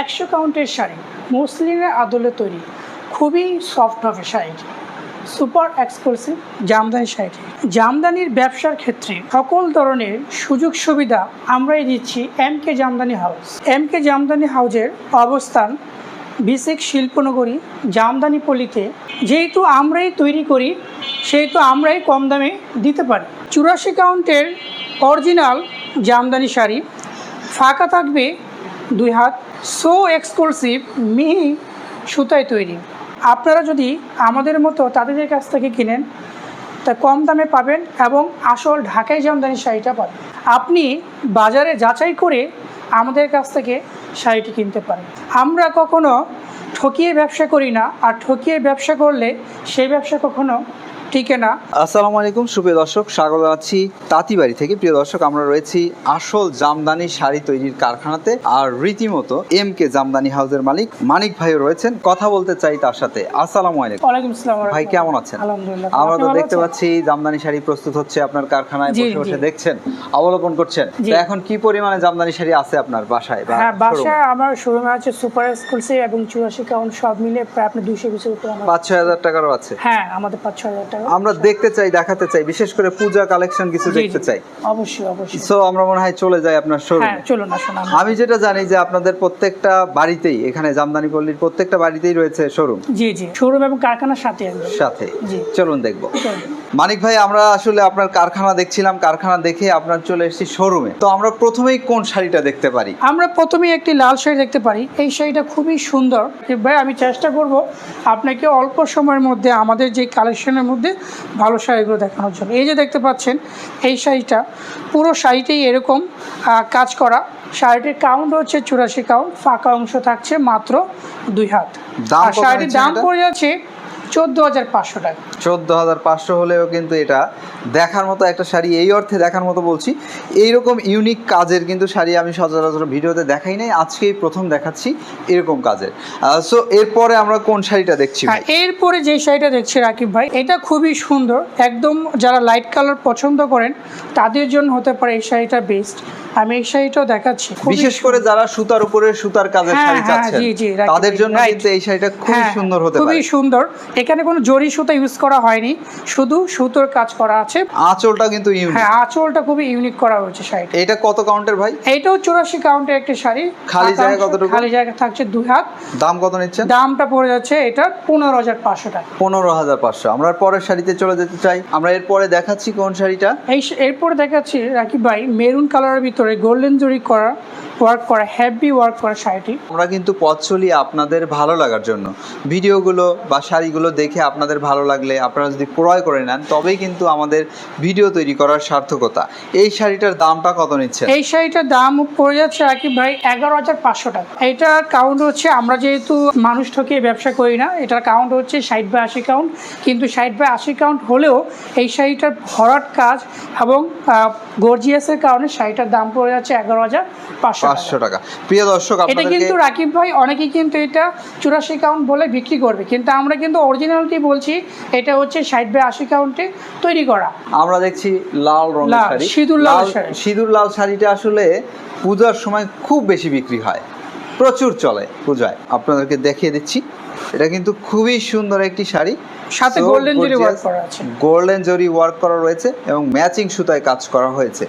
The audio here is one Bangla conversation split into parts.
একশো কাউন্টের শাড়ি মুসলিমের আদলে তৈরি। খুবই সফট হবে শাড়িটি। সুপার এক্সক্লুসিভ জামদানি শাড়িটি। জামদানির ব্যবসার ক্ষেত্রে সকল ধরনের সুযোগ সুবিধা আমরাই দিচ্ছি M K Jamdani house M K Jamdani হাউসের অবস্থান বিসিক শিল্পনগরী জামদানি পল্লীতে। যেহেতু আমরাই তৈরি করি, সেহেতু আমরাই কম দামে দিতে পারি। চুরাশি কাউন্টের অরিজিনাল জামদানি শাড়ি। ফাঁকা থাকবে দুই হাত সো এক্সক্লুসিভ মিহি সুতায় তৈরি। আপনারা যদি আমাদের মতো তাদের কাছ থেকে কিনেন, তা কম দামে পাবেন এবং আসল ঢাকাই জামদানি শাড়িটা পাবেন। আপনি বাজারে যাচাই করে আমাদের কাছ থেকে শাড়িটি কিনতে পারেন। আমরা কখনো ঠকিয়ে ব্যবসা করি না, আর ঠকিয়ে ব্যবসা করলে সেই ব্যবসা কখনো টিকে না? আসসালামু আলাইকুম সুপ্রিয় দর্শক স্বাগত জানাচ্ছি তাঁতিবাড়ি থেকে। প্রিয় দর্শক আমরা রয়েছি আসল জামদানি শাড়ি তৈরির কারখানাতে আর রীতিমতো এম কে জামদানি হাউসের মালিক মানিক ভাইও রয়েছেন। কথা বলতে চাই তার সাথে। আসসালামু আলাইকুম। ওয়ালাইকুম আসসালাম ভাই কেমন আছেন? আলহামদুলিল্লাহ আমরা তো দেখতে পাচ্ছি জামদানি শাড়ি প্রস্তুত হচ্ছে আপনার কারখানায় বসে বসে দেখছেন অবলোকন করছেন। তো এখন কি পরিমাণে জামদানি শাড়ি আছে আপনার বাসায় হ্যাঁ বাসায় আমার শোরুমে আছে সুপার এক্সক্লুসিভ এবং চুরাশি কাউন্ট সব মিলে প্রায় আপনার দুশো বিশের উপরে আমার পাঁচ ছয় হাজার টাকারও আছে। হ্যাঁ আমাদের পাঁচ ছ হাজার আমরা দেখতে চাই দেখাতে চাই। বিশেষ করে পূজা কালেকশন কিছু দেখতে চাই। অবশ্যই অবশ্যই। সো আমরা মনে হয় চলে যাই আপনার হ্যাঁ শোরুমে চলুন আসুন আমরা আমি যেটা জানি যে আপনাদের প্রত্যেকটা বাড়িতেই এখানে জামদানি পল্লীর প্রত্যেকটা বাড়িতেই রয়েছে শোরুম জি জি। শোরুম এবং কারখানার সাথে সাথে। জি। চলুন দেখব। মানিক ভাই আমরা আসলে আপনার কারখানা দেখছিলাম কারখানা দেখে আপনার চলে এসেছি শোরুমে তো আমরা প্রথমেই কোন শাড়িটা দেখতে পারি? আমরা প্রথমেই একটি লাল শাড়ি দেখতে পারি। এই শাড়িটা খুবই সুন্দর। ভাই আমি চেষ্টা করব আপনাকে অল্প সময়ের মধ্যে আমাদের যে কালেকশনের মধ্যে ভালো শাড়িগুলো দেখানোর জন্য। এই যে দেখতে পাচ্ছেন এই শাড়িটা পুরো শাড়িটাই এরকম কাজ করা। শাড়িটির কাউন্ট হচ্ছে চুরাশি কাউন্ট ফাঁকা অংশ থাকছে মাত্র দুই হাত। আর শাড়িটির দাম পড়ে যাচ্ছে চোদ্দ হাজার পাঁচশো টাকা। চোদ্দ হাজার পাঁচশো হলেও কিন্তু এটা দেখার মতো একটা শাড়ি এই অর্থে দেখার মতো বলছি। এইরকম ইউনিক কাজের কিন্তু শাড়ি আমি সচরাচর ভিডিওতে দেখাই নাই আজকেই প্রথম দেখাচ্ছি এরকম কাজের। সো এরপরে আমরা কোন শাড়িটা দেখছি এরপরে যে শাড়িটা দেখছি রাকিব ভাই এটা খুবই সুন্দর। একদম যারা লাইট কালার পছন্দ করেন তাদের জন্য হতে পারে এই শাড়িটা বেস্ট আমি এই শাড়িটাও দেখাচ্ছি বিশেষ করে যারা সুতার উপরে সুতার কাজের হ্যাঁ, শাড়ি হ্যাঁ, চাচ্ছেন তাদের জন্য কিন্তু এই শাড়িটা হ্যাঁ, সুন্দর হতে খুবই সুন্দর। এখানে কোনো জরি সুতা ইউজ করা হয়নি শুধু সুতোর কাজ করা আছে। আঁচলটা কিন্তু ইউনিক হ্যাঁ আঁচলটা খুবই ইউনিক করা হয়েছে শাড়িটা। এটা কত কাউন্টের ভাই? এইটাও চুরাশি কাউন্টের একটা শাড়ি। খালি জায়গা কতটুকু? খালি জায়গা থাকছে দুই হাত। দাম কত নিচ্ছেন? দামটা পড়ে যাচ্ছে এটা পনেরো হাজার পাঁচশো টাকা। পনেরো হাজার পাঁচশো। আমরা পরের শাড়িতে চলে যেতে চাই। আমরা এরপরে দেখাচ্ছি কোন শাড়িটা। এই এরপরে দেখাচ্ছি রাকিব ভাই মেরুন কালারের ভিতরে গোল্ডেন জরি করা। ওয়ার্ক করা হেভি ওয়ার্ক করা শাড়িটি। আমরা কিন্তু পথ চলি আপনাদের ভালো লাগার জন্য। ভিডিওগুলো বা শাড়িগুলো দেখে আপনাদের ভালো লাগলে আপনারা যদি ক্রয় করে নেন তবেই কিন্তু আমাদের ভিডিও তৈরি করার সার্থকতা। এই শাড়িটার দামটা কত নিচ্ছে এই শাড়িটার দাম পড়ে যাচ্ছে রাকিব ভাই এগারো হাজার পাঁচশো টাকা। এটার কাউন্ট হচ্ছে আমরা যেহেতু মানুষ ঠকিয়ে ব্যবসা করি না এটার কাউন্ট হচ্ছে ষাট বাই আশি কাউন্ট কিন্তু ষাট বাই আশি কাউন্ট হলেও এই শাড়িটার ভরাট কাজ এবং গর্জিয়াসের কারণে শাড়িটার দাম পড়ে যাচ্ছে এগারো হাজার পাঁচশো পাঁচশো টাকা। প্রিয় দর্শক এটা কিন্তু রাকিব ভাই অনেকেই কিন্তু এটা চুরাশি কাউন্ট বলে বিক্রি করবে। কিন্তু আমরা কিন্তু অরিজিনালটি বলছি এটা হচ্ছে ষাট বাই আশি কাউন্টে তৈরি করা। আমরা দেখছি লাল রঙের শাড়ি। সিঁদুর লাল লাল- সিঁদুর লাল শাড়িটা আসলে পূজার সময় খুব বেশি বিক্রি হয়। প্রচুর চলে পূজায়। আপনাদেরকে দেখিয়ে দিচ্ছি। এটা কিন্তু খুবই সুন্দর একটি শাড়ি। সাথে golden জরি work করা আছে। গোল্ডেন জরি ওয়ার্ক করা রয়েছে এবং ম্যাচিং সুতায় কাজ করা হয়েছে।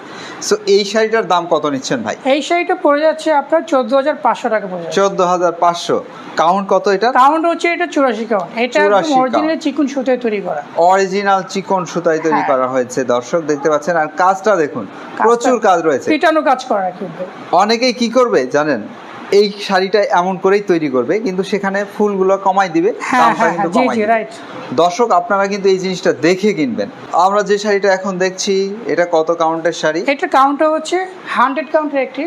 সো এই শাড়িটার দাম কত নিচ্ছেন ভাই? এই শাড়িটা পড়ে যাচ্ছে আপনার চোদ্দ হাজার পাঁচশো টাকা পড়ে যাচ্ছে। চোদ্দ হাজার পাঁচশো। কাউন্ট কত এটা কাউন্ট হচ্ছে এটা চুরাশি কাউন্ট এটা 84 অরিজিনাল চিকুন সুতোয় তৈরি করা। অরিজিনাল চিকন সুতায় তৈরি হ্যাঁ। করা হয়েছে দর্শক দেখতে পাচ্ছেন। আর কাজটা দেখুন প্রচুর কাজ রয়েছে। পিটানো কাজ করা কিন্তু। অনেকেই কি করবে জানেন? এই শাড়িটা এমন করেই তৈরি করবে কিন্তু সেখানে ফুলগুলো কমাই দিবে হ্যাঁ হ্যাঁ হ্যাঁ, দর্শক আপনারা কিন্তু এই জিনিসটা দেখে কিনবেন। আমরা যে শাড়িটা এখন দেখছি এটা কত কাউন্টের শাড়ি? এটা কাউন্টটা হচ্ছে হান্ড্রেড কাউন্টের একটি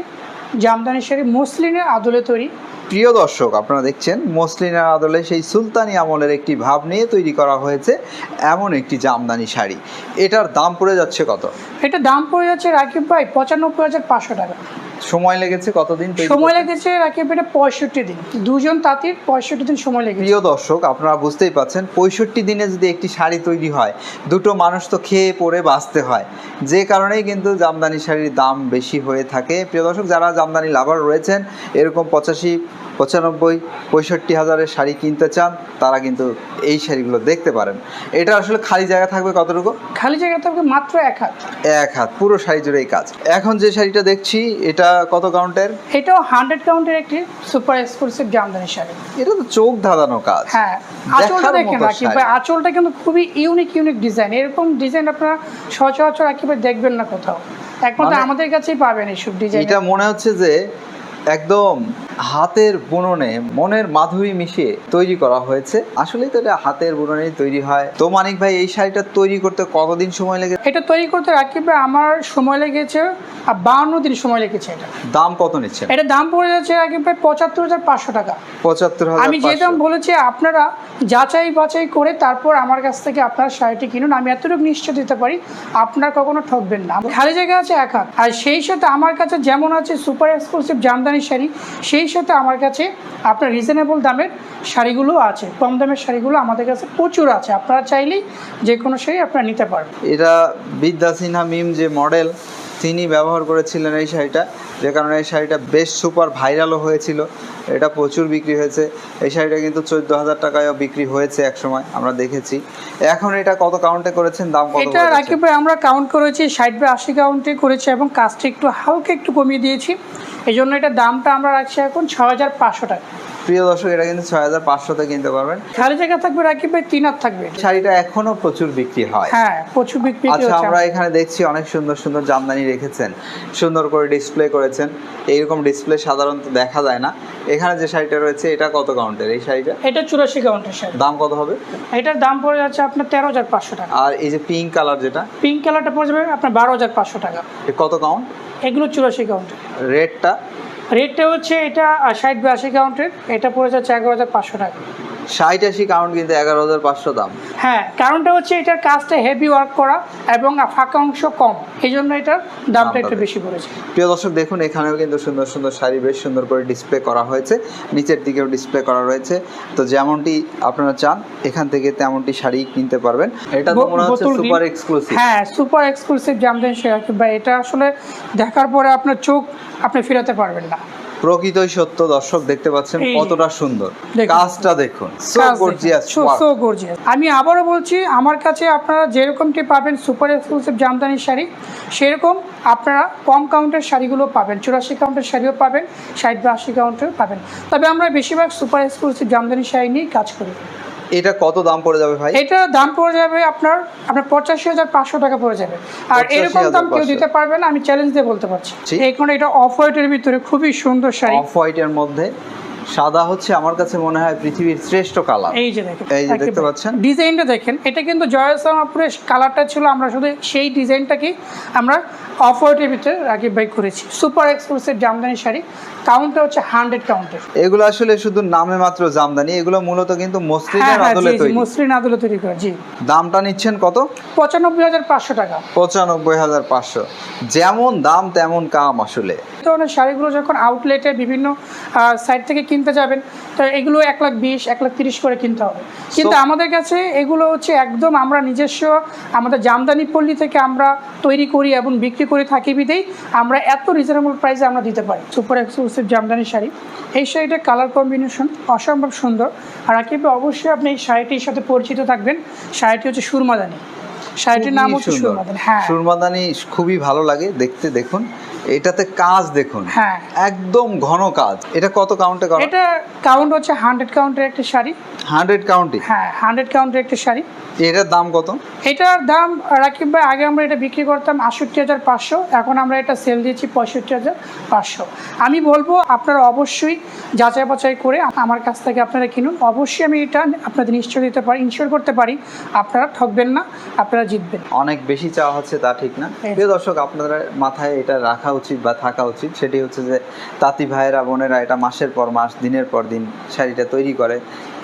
জামদানি শাড়ি মসলিনের আদলে তৈরি। প্রিয় দর্শক আপনারা দেখছেন মসলিনার আদলে সেই সুলতানি আমলের একটি ভাব নিয়ে তৈরি করা হয়েছে এমন একটি জামদানি শাড়ি। এটার দাম পড়ে যাচ্ছে কত? এটা দাম পড়ে যাচ্ছে রাকিব ভাই পঁচানব্বই হাজার পাঁচশো টাকা। সময় লেগেছে কতদিন সময় লেগেছে একেবারে পঁয়ষট্টি দিন। দুজন তাঁতির পঁয়ষট্টি দিন সময় লেগেছে। প্রিয় দর্শক আপনারা বুঝতেই পাচ্ছেন পঁয়ষট্টি দিনে যদি একটি শাড়ি তৈরি হয় দুটো মানুষ তো খেয়ে পরে বাঁচতে হয়। যে কারণেই কিন্তু জামদানি শাড়ির দাম বেশি হয়ে থাকে। প্রিয় দর্শক যারা জামদানি লাভার রয়েছেন এরকম পঁচাশি পঁচানব্বই পঁয়ষট্টি হাজারের শাড়ি কিনতে চান তারা কিন্তু এই শাড়িগুলো দেখতে পারেন। এটা আসলে খালি জায়গা থাকবে কতটুকু? খালি জায়গা থাকবে মাত্র এক হাত। এক হাত পুরো শাড়ি জুড়েই কাজ। এখন যে শাড়িটা দেখছি এটা কত কাউন্টের? এটাও হান্ড্রেড কাউন্টের একটি সুপার এক্সক্লুসিভ জামদানি শাড়ি। এটা তো চোখ ধাঁধানো কাজ। হ্যাঁ দেখেন আঁচলটা কিন্তু খুবই ইউনিক ইউনিক ডিজাইন। এরকম ডিজাইন আপনারা সচরাচর একেবারে দেখবেন না কোথাও। একমাত্র মানে- আমাদের কাছেই পাবেন এইসব ডিজাইন এটা মনে হচ্ছে যে একদম হাতের বুননে মনের মাধুরী মিশিয়ে তৈরি করা হয়েছে। আসলে তো এটা হাতের বুননেই তৈরি হয়। তো মানিক ভাই এই শাড়িটা তৈরি করতে কতদিন সময় লেগে এটা তৈরি করতে রাকিব ভাই আমার সময় লেগেছে আর বাহান্ন দিন সময় লেগেছে এটা। দাম কত নিচ্ছেন? এটা দাম পড়ে যাচ্ছে রাকিব ভাই পঁচাত্তর হাজার পাঁচশো টাকা। পঁচাত্তর হাজার আমি যে দাম বলেছি আপনারা যাচাই বাছাই করে তারপর আমার কাছ থেকে আপনার শাড়িটি কিনুন। আমি এতটুকু নিশ্চয় দিতে পারি আপনার কখনো ঠকবেন না। খালি জায়গা আছে এক হাত। আর সেই সাথে আমার কাছে যেমন আছে সুপার এক্সক্লুসিভ জামদানি শাড়ি, সেই সাথে আমার কাছে আপনার রিজনেবল দামের শাড়িগুলো আছে। কম দামের শাড়িগুলো আমাদের কাছে প্রচুর আছে। আপনারা চাইলেই যে কোনো শাড়ি আপনারা নিতে পারবেন। এটা বিদ্যা সিনহা মিম যে মডেল তিনি ব্যবহার করেছিলেন এই শাড়িটা যে কারণে এই শাড়িটা বেশ সুপার ভাইরালও হয়েছিল। এটা প্রচুর বিক্রি হয়েছে। এই শাড়িটা কিন্তু চোদ্দ হাজার টাকায়ও বিক্রি হয়েছে এক সময় আমরা দেখেছি। এখন এটা কত কাউন্টে করেছেন দাম কত এটা রাকিব ভাই আমরা কাউন্ট করেছি ষাট বাই আশি কাউন্টে করেছি এবং কাজটা একটু হালকা একটু কমিয়ে দিয়েছি। এই জন্য এটা দামটা আমরা রাখছি এখন ছ হাজার পাঁচশো টাকা। প্রিয় দর্শক এটা কিন্তু ছয় হাজার পাঁচশোতে কিনতে পারবেন। খালি জায়গা থাকবে রাকিব ভাই তিন হাত থাকবে। শাড়িটা এখনও প্রচুর বিক্রি হয়। হ্যাঁ প্রচুর বিক্রি আচ্ছা আমরা এখানে দেখছি অনেক সুন্দর সুন্দর জামদানি রেখেছেন। সুন্দর করে ডিসপ্লে করেছেন। এইরকম ডিসপ্লে সাধারণত দেখা যায় না। এখানে যে শাড়িটা রয়েছে এটা কত কাউন্টের এই শাড়িটা? এটা চুরাশি কাউন্টের শাড়ি। দাম কত হবে? এটার দাম পড়ে যাচ্ছে আপনার তেরো হাজার পাঁচশো টাকা। আর এই যে পিঙ্ক কালার যেটা? পিঙ্ক কালারটা পড়ে যাবে আপনার বারো হাজার পাঁচশো টাকা। কত কাউন্ট এগুলো চুরাশি কাউন্টের রেটটা রেটটা হচ্ছে এটা ষাট বিরাশি কাউন্টের এটা পড়ে যাচ্ছে এগারো হাজার পাঁচশো টাকা। ষাট আশি কাউন্ট কিন্তু এগারো হাজার পাঁচশো দাম। হ্যাঁ কারণটা হচ্ছে এটার কাজটা হেভি ওয়ার্ক করা এবং ফাঁকা অংশ কম। এই জন্য এটার দামটা একটু বেশি। বেশি পড়েছে। প্রিয় দর্শক দেখুন এখানেও কিন্তু সুন্দর সুন্দর শাড়ি বেশ সুন্দর করে ডিসপ্লে করা হয়েছে। নিচের দিকেও ডিসপ্লে করা রয়েছে। তো যেমনটি আপনারা চান এখান থেকে তেমনটি শাড়ি কিনতে পারবেন। এটা তো মনে হচ্ছে সুপার এক্সক্লুসিভ হ্যাঁ সুপার এক্সক্লুসিভ জামদানি শেয়ার বা এটা আসলে দেখার পরে আপনার চোখ আপনি ফেরাতে পারবেন না। প্রকৃতই সত্য দর্শক দেখতে পাচ্ছেন কতটা সুন্দর। কাজটা দেখুন। So gorgeous. আমি আবারও বলছি আমার কাছে আপনারা যেরকমটি পাবেন সুপার এক্সক্লুসিভ জামদানি শাড়ি সেরকম আপনারা কম কাউন্টের শাড়িগুলো পাবেন চুরাশি কাউন্টের শাড়িও পাবেন ষাট বা আশি কাউন্টের পাবেন। তবে আমরা বেশিরভাগ সুপার এক্সক্লুসিভ জামদানি শাড়ি নিয়েই কাজ করি। এটা কত দাম পড়ে যাবে ভাই? এটার দাম পড়ে যাবে আপনার আপনার পঁচাশি হাজার পাঁচশো টাকা পড়ে যাবে। আর এরকম দাম কেউ দিতে পারবে না আমি চ্যালেঞ্জ দিয়ে বলতে পারছি। এখন এটা অফ হোয়াইটের ভিতরে খুবই সুন্দর শাড়ি। অফ হোয়াইটের মধ্যে সাদা হচ্ছে আমার কাছে মনে হয় পৃথিবীর শ্রেষ্ঠ কালার। এই যে দেখেন এই যে দেখতে পাচ্ছেন? ডিজাইনটা দেখেন এটা কিন্তু জয়সামাপুরের কালারটা ছিল আমরা শুধু সেই ডিজাইনটাকে আমরা অফ হোয়াইটের ভিতরে রাকিব ভাই করেছি। সুপার এক্সক্লুসিভ জামদানি শাড়ি কাউন্টটা হচ্ছে হান্ড্রেড কাউন্টের এগুলো আসলে শুধু নামে মাত্র জামদানি এগুলো মূলত কিন্তু হ্যাঁ মসলিনের হ্যাঁ আদলে জি জি তৈরি। মসলিন আদলে তৈরি করা জি। দামটা নিচ্ছেন কত? পঁচানব্বই হাজার পাঁচশো টাকা। পঁচানব্বই হাজার পাঁচশো। যেমন দাম তেমন কাম আসলে। এই ধরনের শাড়িগুলো যখন আউটলেটে বিভিন্ন সাইট থেকে কিনতে যাবেন তো এগুলো এক লাখ বিশ এক লাখ তিরিশ করে কিনতে হবে। কিন্তু আমাদের কাছে এগুলো হচ্ছে একদম আমরা নিজস্ব আমাদের জামদানি পল্লী থেকে আমরা তৈরি করি এবং বিক্রি করে থাকি বিদেই আমরা এত রিজনেবল প্রাইসে আমরা দিতে পারি। Super exclusive jamdani sari. এই শাড়িটার কালার কম্বিনেশন অসম্ভব সুন্দর। আর আকিবে, অবশ্যই আপনি এই শাড়িটির সাথে পরিচিত থাকবেন। শাড়িটি হচ্ছে সুরমাদানি শাড়িটির নাম হচ্ছে সুরমাদানি হ্যাঁ। সুরমাদানি খুবই ভালো লাগে দেখতে দেখুন। এটাতে কাজ দেখুন। হ্যাঁ। একদম ঘন কাজ। এটা কত কাউন্টে করা? এটা কাউন্ট হচ্ছে হান্ড্রেড কাউন্টের একটা শাড়ি। হান্ড্রেড কাউন্টে হ্যাঁ হান্ড্রেড কাউন্টের একটা শাড়ি। এটার দাম কত? এটার দাম রাকিব ভাই আগে আমরা এটা বিক্রি করতাম আষট্টি হাজার পাঁচশো এখন আমরা এটা সেল দিয়েছি পঁয়ষট্টি হাজার পাঁচশো। আমি বলব আপনারা অবশ্যই যাচাই বাছাই করে আমার কাছ থেকে আপনারা কিনুন। অবশ্যই আমি এটা আপনাদের নিশ্চয় দিতে পারি ইনশিওর করতে পারি। আপনারা ঠকবেন না। আপনারা জিতবেন অনেক বেশি চাওয়া হচ্ছে তা ঠিক না। প্রিয় দর্শক আপনাদের মাথায় এটা রাখা উচিত বা থাকা উচিত। সেটি হচ্ছে যে তাঁতি ভাইয়েরা বোনেরা এটা মাসের পর মাস দিনের পর দিন শাড়িটা তৈরি করে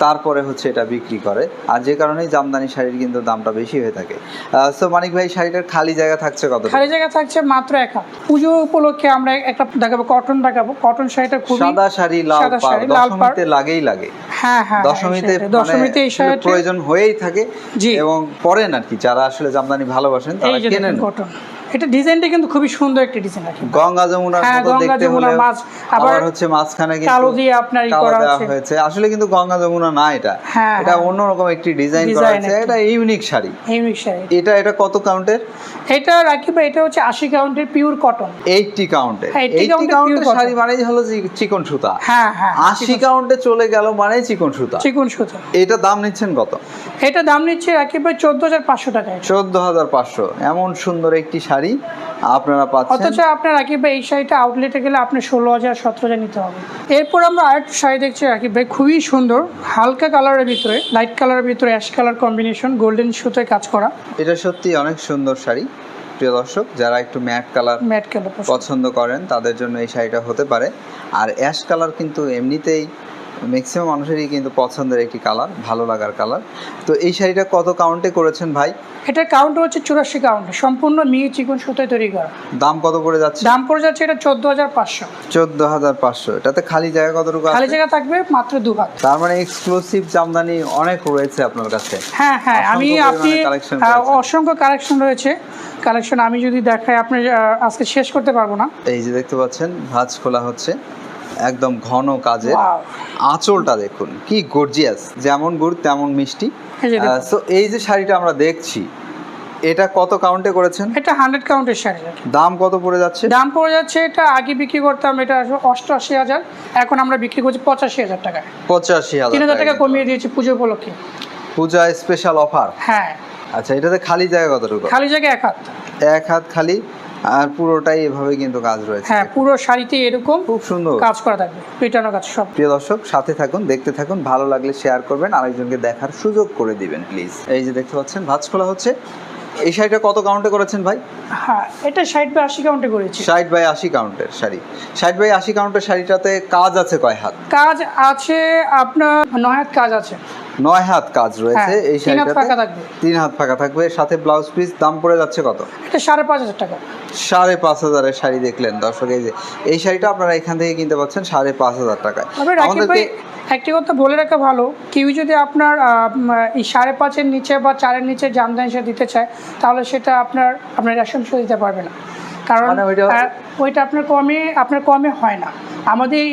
তারপরে হচ্ছে এটা বিক্রি করে। আর যে কারণেই জামদানি শাড়ির কিন্তু দামটা বেশি হয়ে থাকে। সো মানিক ভাই শাড়িটার খালি জায়গা থাকছে কত? খালি জায়গা থাকছে মাত্র এক হাত। পুজো উপলক্ষে আমরা একটা দেখাবো কটন দেখাবো। কটন শাড়িটা খুবই সাদা শাড়ি লাল পাড়। লাল দশমীতে লাগেই লাগে। হ্যাঁ হ্যাঁ দশমীতে হ্যাঁ, দশমীতে এই মানে শাড়িটা প্রয়োজন হয়েই থাকে। এবং পরেন আর কি যারা আসলে জামদানি ভালোবাসেন তারা কেনেন এটা ডিজাইনটা কিন্তু খুবই সুন্দর একটা ডিজাইন রাখি গঙ্গা যমুনার হ্যাঁ, মতো গঙ্গা দেখতে যমুনা মাছ, আবার হচ্ছে মাঝখানে কিন্তু কালো দিয়ে আপনার ই করা হয়েছে। আসলে কিন্তু গঙ্গা যমুনা না এটা। হ্যাঁ, এটা হ্যাঁ। অন্যরকম একটি ডিজাইন করা হয়েছে। এটা ইউনিক শাড়ি। এই মিক্সারে এটা এটা কত কাউন্টের? এটা রাখি ভাই এটা হচ্ছে আশি কাউন্টের পিওর কটন এইটটি কাউন্টের। হ্যাঁ, 80 এইটটি count এর কাউন্টের শাড়ি মানেই হলো চিকন সুতা। হ্যাঁ হ্যাঁ আশি কাউন্টে চলে গেল মানে চিকন সুতা। চিকুন সুতো। এটা দাম নিচ্ছেন কত? এটা দাম নিচ্ছে রাখি ভাই চোদ্দ হাজার পাঁচশো টাকায়। চোদ্দ হাজার পাঁচশো। এমন সুন্দর একটি শাড়ি আপনারা পাচ্ছেন। অথচ আপনার রাকিব ভাই এই শাড়িটা আউটলেটে গেলে আপনি ষোলো হাজার সতেরো হাজার নিতে হবে। এরপর আমরা আরেকটা শাড়ি দেখছি রাকিব ভাই খুবই সুন্দর হালকা কালারের ভিতরে লাইট কালারের ভিতরে অ্যাশ কালার কম্বিনেশন গোল্ডেন সুতোয় কাজ করা। এটা সত্যি অনেক সুন্দর শাড়ি প্রিয় দর্শক যারা একটু ম্যাট কালার ম্যাট কালার পছন্দ। করেন তাদের জন্য এই শাড়িটা হতে পারে। আর অ্যাশ কালার কিন্তু এমনিতেই ম্যাক্সিমাম মানুষেরই কিন্তু পছন্দের একটি কালার ভালো লাগার কালার তো এই শাড়িটা কত কাউন্টে করেছেন ভাই? এটা কাউন্ট হচ্ছে চুরাশি কাউন্ট সম্পূর্ণ মিহি চিকন সুতোয় তৈরি করা। দাম কত করে যাচ্ছে? দাম পড়ে যাচ্ছে এটা চোদ্দ হাজার পাঁচশো। চোদ্দ হাজার পাঁচশো। এটাতে খালি জায়গা কতটুকু খালি জায়গা থাকবে মাত্র দু হাত। তার মানে এক্সক্লুসিভ জামদানি অনেক রয়েছে আপনার কাছে। হ্যাঁ হ্যাঁ আমি আপনি। অসংখ্য কালেকশন রয়েছে। কালেকশন আমি যদি দেখাই আপনি আজকে শেষ করতে পারব না। এই যে দেখতে পাচ্ছেন ভাঁজ খোলা হচ্ছে। একদম ঘন কাজের আঁচলটা দেখুন। কি গর্জিয়াস যেমন গুড় তেমন মিষ্টি। সো এই যে শাড়িটা আমরা দেখছি এটা কত কাউন্টে করেছেন? এটা হান্ড্রেড কাউন্টের শাড়ি। দাম কত পড়ে যাচ্ছে? দাম পড়ে যাচ্ছে এটা আগে বিক্রি করতাম এটা অষ্টআশি হাজার। এখন আমরা বিক্রি করছি পঁচাশি হাজার টাকায়। পঁচাশি তিন হাজার টাকা কমিয়ে দিয়েছি পুজো উপলক্ষে। পূজা স্পেশাল অফার হ্যাঁ। আচ্ছা এটাতে খালি জায়গা কতটুকু? খালি জায়গায় এক হাত। এক হাত খালি। আর পুরোটাই এভাবে কিন্তু কাজ রয়েছে। হ্যাঁ পুরো শাড়িতে এরকম খুব সুন্দর। কাজ করা থাকবে পেটানো কাজ সব। প্রিয় দর্শক সাথে থাকুন দেখতে থাকুন ভালো লাগলে শেয়ার করবেন আরেকজনকে দেখার সুযোগ করে দিবেন প্লিজ এই যে দেখতে পাচ্ছেন ভাঁজ খোলা হচ্ছে। এই শাড়িটা কত কাউন্টে করেছেন ভাই? হ্যাঁ এটা ষাট বা আশি কাউন্টে করেছি। ষাট বাই আশি কাউন্টের শাড়ি। ষাট বাই আশি কাউন্টের শাড়িটাতে কাজ আছে কয় হাত? কাজ আছে আপনার নয় হাত কাজ আছে। নয় হাত কাজ রয়েছে হ্যাঁ, এই শাড়িটাতে। তিন হাত ফাঁকা থাকবে সাথে ব্লাউজ পিস দাম পড়ে যাচ্ছে কত? এটা সাড়ে পাঁচ হাজার টাকা। সাড়ে পাঁচ হাজারের শাড়ি দেখলেন দর্শক এই যে এই শাড়িটা আপনারা এখান থেকে কিনতে পাচ্ছেন সাড়ে পাঁচ হাজার টাকায়। ভাই একটি কথা বলে রাখা ভালো কেউ যদি আপনার এই সাড়ে পাঁচের নিচে বা চারের নিচে জামদানি সে দিতে চায় তাহলে সেটা আপনার আপনার রেশন দিতে পারবে না। কারণ মানে ওইটা আপনার কমে আপনার কমে হয় না। আমাদের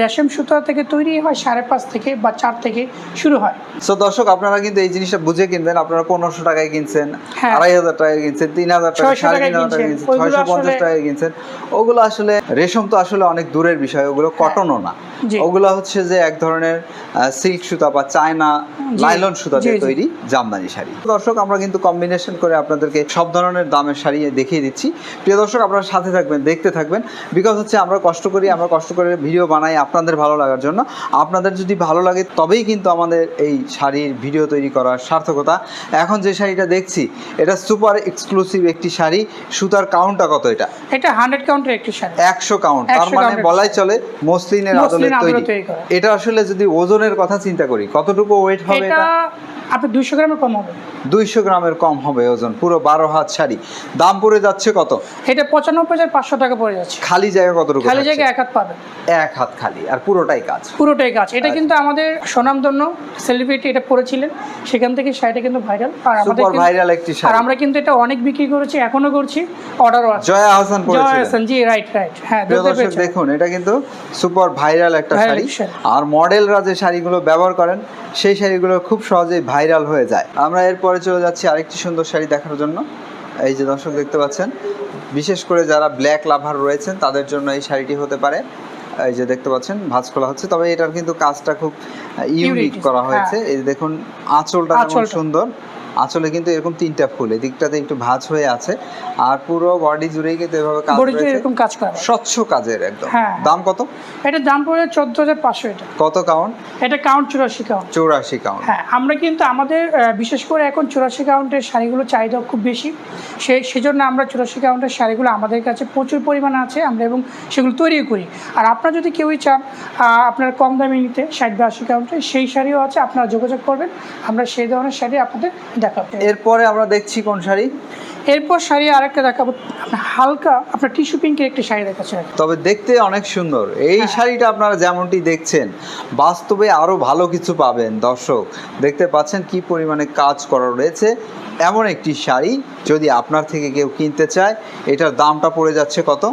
রেশম সুতা থেকে তৈরি হয় সাড়ে পাঁচ থেকে বা চার থেকে শুরু হয়। সো দর্শক আপনারা কিন্তু এই জিনিসটা বুঝে কিনবেন। আপনারা পনেরোশো টাকায় কিনছেন হ্যাঁ। আড়াই হাজার টাকায় কিনছেন তিন হাজার টাকা সাড়ে টাকায় তিন হাজার টাকায় কিনছেন। কিনছেন ছয়শো পঞ্চাশ টাকায় কিনছেন। ওগুলো আসলে রেশম তো আসলে অনেক দূরের বিষয় ওগুলো কটনও না। ওগুলো হচ্ছে যে এক ধরনের সিল্ক সুতা বা চায়না। লাইলন সুতা দিয়ে। তৈরি জামদানি শাড়ি। দর্শক আমরা কিন্তু কম্বিনেশন করে আপনাদেরকে সব ধরনের দামের শাড়ি দেখিয়ে দিচ্ছি। প্রিয় দর্শক আপনারা সাথে থাকবেন দেখতে থাকবেন। বিকজ হচ্ছে আমরা কষ্ট করি আমরা কষ্ট করে ভিডিও বানাই আপনাদের ভালো লাগার জন্য। আপনাদের যদি ভালো লাগে তবেই কিন্তু আমাদের এই শাড়ির ভিডিও তৈরি করার সার্থকতা। এখন যে শাড়িটা দেখছি এটা সুপার এক্সক্লুসিভ একটি শাড়ি। সুতার কাউন্টটা কত এটা? এটা হান্ড্রেড কাউন্টের একটি শাড়ি। একশো কাউন্ট। তার মানে বলাই চলে মসলিনের আদলে তৈরি। এটা আসলে যদি ওজনের কথা চিন্তা করি কতটুকু ওয়েট হবে এটা আপনার দুইশো গ্রামের কম হবে। দুইশো গ্রামের কম হবে ওজন পুরো বারো হাত শাড়ি। দাম পড়ে যাচ্ছে কত? এটা পঁচানব্বই হাজার পাঁচশো টাকা পড়ে যাচ্ছে। খালি জায়গা কতটুকু খালি? জায়গায় এক হাত পাবে এক হাত খালি আর পুরোটাই কাজ পুরোটাই কাজ এটা। কিন্তু আমাদের স্বনামধন্য সেলিব্রিটি এটা পড়েছিলেন। সেখান থেকে শাড়িটা কিন্তু ভাইরাল আর আমাদের সুপার ভাইরাল একটি আর শাড়ি আমরা কিন্তু এটা অনেক বিক্রি করেছি এখনও করছি অর্ডারও আছে। জয়া হাসান জয় হাসান জি রাইট রাইট হ্যাঁ দেখুন এটা কিন্তু সুপার ভাইরাল একটা শাড়ি। শাড়ি। আর মডেলরা যে শাড়িগুলো ব্যবহার করেন সেই শাড়িগুলো খুব সহজেই ভাইরাল হয়ে যায়। আমরা এরপরে চলে যাচ্ছি আরেকটি সুন্দর শাড়ি দেখার জন্য। এই যে দর্শক দেখতে পাচ্ছেন বিশেষ করে যারা ব্ল্যাক লাভার রয়েছেন তাদের জন্য এই শাড়িটি হতে পারে এই যে দেখতে পাচ্ছেন ভাঁজ খোলা হচ্ছে তবে এটার কিন্তু কাজটা খুব ইউনিক করা হ্যাঁ। হয়েছে এই যে দেখুন আঁচলটা। সুন্দর আঁচলে কিন্তু এরকম তিনটা ফুল এদিকটাতে একটু ভাঁজ হয়ে আছে আর পুরো বডি জুড়েই কিন্তু এভাবে কাজ বড়িতে রয়েছে। এরকম কাজ করা। স্বচ্ছ কাজের একদম। হ্যাঁ। দাম কত? এটার দাম পড়ে চোদ্দ হাজার পাঁচশো এটা। কত কাউন্ট এটা কাউন্ট চুরাশি কাউন্ট চৌরাশি কাউন্ট হ্যাঁ আমরা কিন্তু আমাদের বিশেষ করে এখন চুরাশি কাউন্টের শাড়িগুলো চাহিদা খুব বেশি। সে সেজন্য আমরা চুরাশি কাউন্টের শাড়িগুলো আমাদের কাছে প্রচুর পরিমাণে আছে আমরা এবং সেগুলো তৈরিও করি। আর আপনারা যদি কেউই চান আপনার কম দামে নিতে ষাট বা আশি কাউন্টে সেই শাড়িও আছে আপনারা যোগাযোগ করবেন। আমরা সেই ধরনের শাড়ি আপনাদের দেখাবো এরপরে আমরা দেখছি কোন শাড়ি? এরপর শাড়ি আরেকটা দেখাবো। হালকা আপনার টিস্যু পিঙ্কের একটি শাড়ি দেখাচ্ছে তবে দেখতে অনেক সুন্দর। এই হ্যাঁ। শাড়িটা আপনারা যেমনটি দেখছেন বাস্তবে আরও ভালো কিছু পাবেন। দর্শক দেখতে পাচ্ছেন কি পরিমাণে কাজ করা রয়েছে। এমন একটি শাড়ি যদি আপনার থেকে কেউ কিনতে চায় এটার দামটা পড়ে যাচ্ছে কত?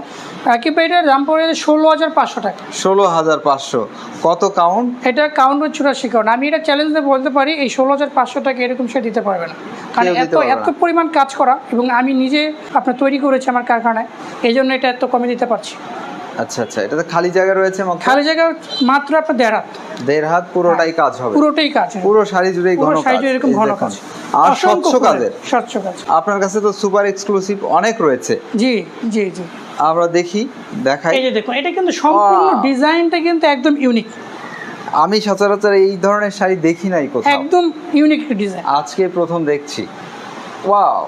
দাম পড়ে ষোলো হাজার পাঁচশো টাকা। ষোলো হাজার পাঁচশো। কত কাউন্ট এটা কাউন্ট হচ্ছে চুরাশি কাউন্ট আমি এটা চ্যালেঞ্জ দিয়ে বলতে পারি এই ষোলো হাজার পাঁচশো টাকা এরকম সে দিতে পারবে না। কারণ এত এত পরিমাণ কাজ করা এবং আমি নিজে আপনার তৈরি করেছি আমার কারখানায় এই জন্য এটা এত কমে দিতে পারছি। আচ্ছা আচ্ছা। এটাতে খালি জায়গা রয়েছে খালি জায়গা মাত্র আপনার দেড় হাত। দেড় হাত পুরোটাই কাজ হবে। পুরোটাই কাজ পুরো শাড়ি জুড়েই ঘন কাজ। এরকম ঘন কাজ। আর স্বচ্ছ কাজের। স্বচ্ছ কাজ। আপনার কাছে তো সুপার এক্সক্লুসিভ অনেক রয়েছে। জি জি জি। আমরা দেখি দেখাই। এই যে দেখুন এটা কিন্তু সম্পূর্ণ ডিজাইনটা কিন্তু একদম ইউনিক। আমি সচরাচর এই ধরনের শাড়ি দেখি নাই কোথাও। একদম ইউনিক ডিজাইন। আজকে প্রথম দেখছি। ওয়াও।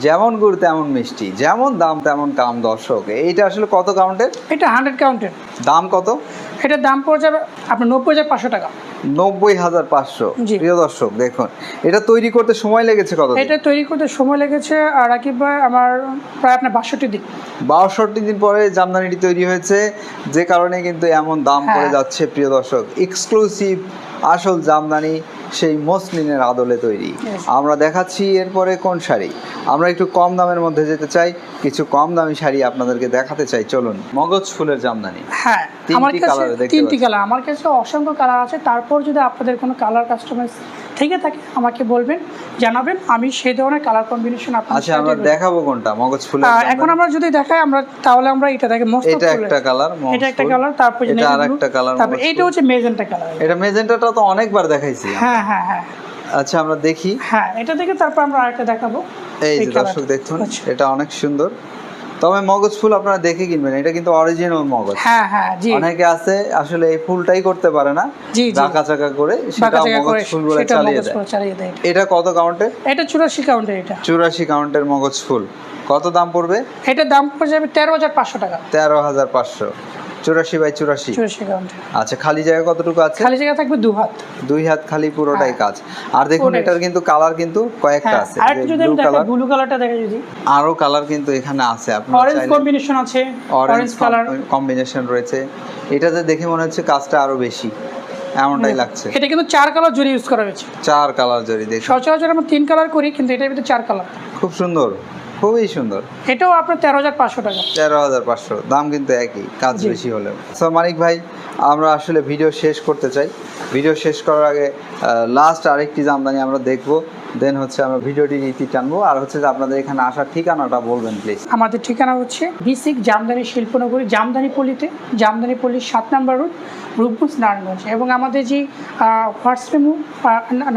যেমন গুড় তেমন মিষ্টি। যেমন দাম তেমন কাম দর্শক। এইটা আসলে কত কাউন্টের এটা হান্ড্রেড কাউন্টের দাম কত? এটার দাম পড়ে যাবে আপনার নব্বই হাজার পাঁচশো টাকা। নব্বই হাজার পাঁচশো। প্রিয় দর্শক দেখুন। এটা তৈরি করতে সময় লেগেছে কত এটা তৈরি করতে সময় লেগেছে আর রাকিব ভাই আমার প্রায় আপনার বাষট্টি দিন। বাষট্টি দিন পরে জামদানিটি তৈরি হয়েছে। যে কারণে কিন্তু এমন দাম পড়ে হ্যাঁ। যাচ্ছে প্রিয় দর্শক। এক্সক্লুসিভ আসল জামদানি সেই মসলিনের আদলে তৈরি। আমরা দেখাচ্ছি এরপরে কোন শাড়ি। আমরা একটু কম দামের মধ্যে যেতে চাই কিছু কম দামি শাড়ি আপনাদেরকে দেখাতে চাই। চলুন মগজ ফুলের জামদানি। হ্যাঁ তিনটি আমার কাছে তিনটি কালার। আমার কাছে অসংখ্য কালার আছে। তারপর যদি আপনাদের কোনো কালার কাস্টমাইজ থেকে থাকে আমাকে বলবেন জানাবেন। আমি সেই ধরনের কালার কম্বিনেশন আপনার আচ্ছা আমরা দেখাবো কোনটা? মগজ ফুলের এখন আমরা যদি দেখাই আমরা তাহলে আমরা এটা দেখে মস্ত এটা একটা কালার এটা একটা কালার তারপর এটা navy আর blue, একটা কালার তারপর এইটা হচ্ছে মেজেন্টা কালার এটা মেজেন্টাটা তো অনেকবার দেখাইছি হ্যাঁ হ্যাঁ হ্যাঁ। আচ্ছা আমরা দেখি। হ্যাঁ এটা দেখে তারপর আমরা আরেকটা দেখাবো। এই যে দর্শক দেখুন আচ্ছা। এটা অনেক সুন্দর। তবে মগজ ফুল আপনারা দেখে কিনবেন এটা কিন্তু অরিজিনাল মগজ। হ্যাঁ হ্যাঁ জি। অনেকে আছে আসলে এই ফুলটাই করতে পারে না জি, জি। চাকা চাকা করে সেটা মগজ ফুল বলে চালিয়ে দেয় এটা। কত কাউন্টে এটা চুরাশি কাউন্টে এটা। চুরাশি কাউন্টের মগজ ফুল। কত দাম পড়বে? এটার দাম পড়ে যাবে তেরো হাজার পাঁচশো টাকা। তেরো হাজার পাঁচশো। চুরাশি বাই চুরাশি। আচ্ছা খালি জায়গা কতটুকু আছে? খালি জায়গা থাকবে দুই হাত। দুই হাত খালি পুরোটাই হ্যাঁ। কাজ। আর দেখুন এটার কিন্তু কালার কিন্তু কয়েকটা হ্যাঁ আছে। আরেকটু যদি আমি ব্লু কালারটা দেখা যদি। আরও কালার কিন্তু এখানে আছে। আপনারা অরেঞ্জ কম্বিনেশন আছে অরেঞ্জ কালার কম্বিনেশন রয়েছে। এটাতে দেখে মনে হচ্ছে কাজটা আরও বেশি। এমনটাই লাগছে। এটা কিন্তু চার কালার জুড়ে ইউজ করা হয়েছে চার কালার জরি দেখুন। সচরাচর আমরা তিন কালার করি কিন্তু এটার ভিতরে চার কালার খুব সুন্দর। খুবই সুন্দর। এটাও আপনার তেরো হাজার পাঁচশো টাকা। তেরো হাজার পাঁচশো দাম কিন্তু একই কাজ। বেশি হলেও। সো মানিক ভাই আমরা আসলে ভিডিও শেষ করতে চাই। ভিডিও শেষ করার আগে লাস্ট আরেকটি জামদানি আমরা দেখব দেন হচ্ছে আমরা ভিডিওটির ইতি টানবো। আর হচ্ছে যে আপনাদের এখানে আসার ঠিকানাটা বলবেন প্লিজ আমাদের ঠিকানা হচ্ছে বিসিক জামদানি শিল্পনগরী জামদানি পল্লীতে জামদানি পল্লীর সাত নাম্বার রোড রূপগঞ্জ নারায়ণগঞ্জ। এবং আমাদের যে হোয়াটসঅ্যাপ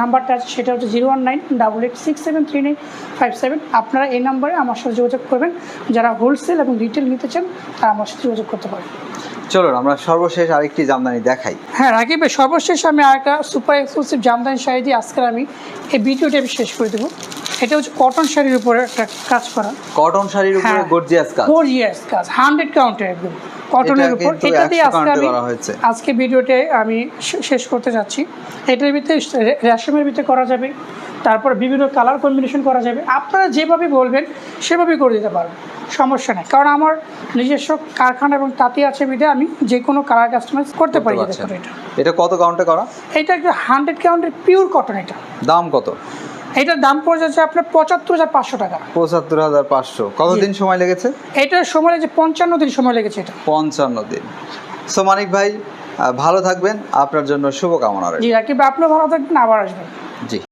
নাম্বারটা আছে সেটা হচ্ছে zero one nine double eight six seven three nine five seven আপনারা এই নাম্বারে আমার সাথে যোগাযোগ করবেন। যারা হোলসেল এবং রিটেল নিতে চান তারা আমার সাথে যোগাযোগ করতে পারেন। চলুন আমরা সর্বশেষ আরেকটি জামদানি দেখাই। হ্যাঁ রাকিব সর্বশেষ আমি আরেকটা সুপার এক্সক্লুসিভ জামদানি শাড়ি দিয়ে আজকে আমি এই ভিডিওটি আমি শেষ করে দেবো। এটা হচ্ছে কটন শাড়ির উপরে একটা কাজ করা। কটন শাড়ির উপরে। গর্জিয়াস কাজ। গর্জিয়াস কাজ হান্ড্রেড কাউন্টার একদম। কটনের উপর। এটা দিয়ে আজকে আমি আজকে ভিডিওতে আমি শেষ করতে যাচ্ছি। এটার ভিতরে রেশমের ভিতরে করা যাবে। তারপর বিভিন্ন কালার কম্বিনেশন করা যাবে। আপনারা যেভাবে বলবেন সেভাবেই করে দিতে পারবেন। সমস্যা নেই। কারণ আমার নিজস্ব কারখানা এবং তাঁতি আছে বিধে আমি যে কোনো কালার কাস্টমাইজ করতে পারি এটা। এটা কত কাউন্টে করা? এটা একটা হান্ড্রেড কাউন্টের পিওর কটন এটা। দাম কত? এটার দাম পড়ে যাচ্ছে আপনার পঁচাত্তর হাজার পাঁচশো টাকা। পঁচাত্তর হাজার পাঁচশো। কতদিন সময় লেগেছে? এটার সময় লেগেছে পঞ্চান্ন দিন সময় লেগেছে এটা। পঞ্চান্ন দিন। সো মানিক ভাই ভালো থাকবেন। আপনার জন্য শুভকামনা রইল। জি রাকিব আপনিও ভালো থাকবেন আবার আসবেন। জি।